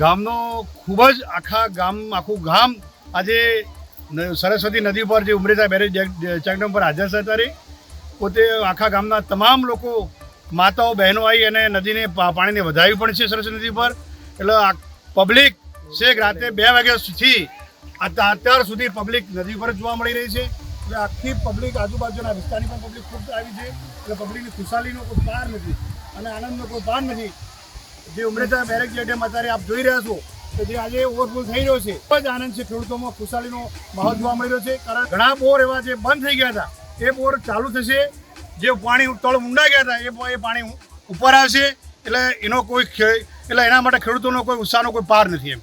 ગામનો ખૂબ જ આખા ગામ, આખું ગામ આજે સરસ્વતી નદી પર જે ઉમરેતા બેરેજ ચેકડેમ પર હાજર છે ત્યારે પોતે આખા ગામના તમામ લોકો, માતાઓ, બહેનો આવી અને નદીને પાણીને વધાવી પણ છે સરસ્વતી નદી પર. એટલે આ પબ્લિક છેક રાતે બે વાગ્યા સુધી અત્યાર સુધી પબ્લિક નદી પર જોવા મળી રહી છે. એટલે આખી પબ્લિક આજુબાજુના વિસ્તારની પણ પબ્લિક ખૂબ આવી છે. એટલે પબ્લિકની ખુશાલીનો કોઈ પાર નથી અને આનંદનો કોઈ પાર નથી. જે ઉમરેઠા બેરેક જેડેમ અત્યારે આપ જોઈ રહ્યા છો કે જે આજે ઓવરફુલ થઈ રહ્યો છે, ખૂબ જ આનંદ છે ખેડૂતોમાં, ખુશાલીનો માહોલ જોવા મળી રહ્યો છે. કારણ ઘણા બોર એવા જે બંધ થઈ ગયા હતા, એ બોર ચાલુ થશે, જે પાણી તળ ઊંડા ગયા હતા, એ પાણી ઉપર આવશે, એટલે એનો કોઈ એટલે એના માટે ખેડૂતોનો કોઈ ઉત્સાહનો કોઈ પાર નથી એમ.